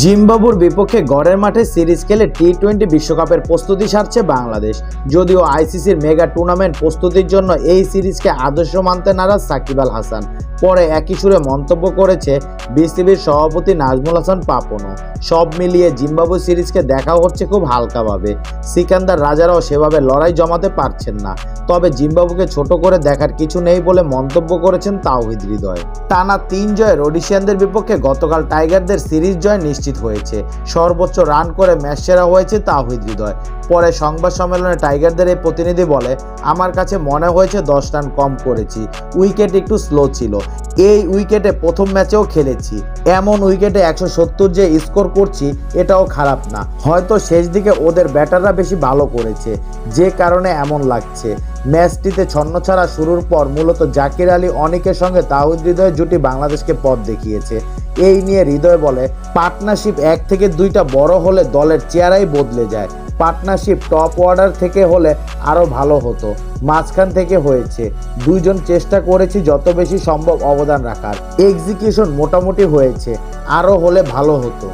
জিম্বাবুর বিপক্ষে গড়ের মাঠে সিরিজ খেলে টি টোয়েন্টি বিশ্বকাপের প্রস্তুতি সারছে বাংলাদেশ। যদিও আইসিসির মেগা টুর্নামেন্ট প্রস্তুতির জন্য এই সিরিজকে আদর্শ মানতে নারাজ সাকিব আল হাসান। পরে একই সুরে মন্তব্য করেছে বিসিবির সভাপতি নাজমুল হাসান পাপনও। সব মিলিয়ে জিম্বাবু সিরিজকে দেখা হচ্ছে খুব হালকাভাবে। সিকান্দার রাজারাও সেভাবে লড়াই জমাতে পারছেন না। তবে জিম্বাবুকে ছোট করে দেখার কিছু নেই বলে মন্তব্য করেছেন তাওহিদ হৃদয়। টানা তিন জয়ে রোডিশিয়ানদের বিপক্ষে গতকাল টাইগারদের সিরিজ জয় নিশ্চিত হয়েছে। সর্বোচ্চ রান করে ম্যাচ সেরা হয়েছে তাওহিদ হৃদয়। পরে সংবাদ সম্মেলনে টাইগারদের এই প্রতিনিধি বলে, আমার কাছে মনে হয়েছে দশ রান কম করেছি। উইকেট একটু স্লো ছিল। এই উইকেটে প্রথম ম্যাচেও খেলেছি। এমন উইকেটে একশো সত্তর যে স্কোর করছি, এটাও খারাপ না। হয়তো শেষ দিকে ওদের ব্যাটাররা বেশি ভালো করেছে। যে কারণে এমন লাগছে। ম্যাচটিতে ছন্নছাড়া শুরুর পর মূলত জাকির আলী অনেকের সঙ্গে তাহিদ হৃদয়ের জুটি বাংলাদেশকে পথ দেখিয়েছে। এই নিয়ে হৃদয় বলে, পার্টনারশিপ এক থেকে দুইটা বড় হলে দলের চেহারাই বদলে যায়। পার্টনারশিপ টপ অর্ডার থেকে হলে আরও ভালো হতো। মাঝখান থেকে হয়েছে। দুইজন চেষ্টা করেছি যত বেশি সম্ভব অবদান রাখার। এক্সিকিউশন মোটামুটি হয়েছে। আরও হলে ভালো হতো।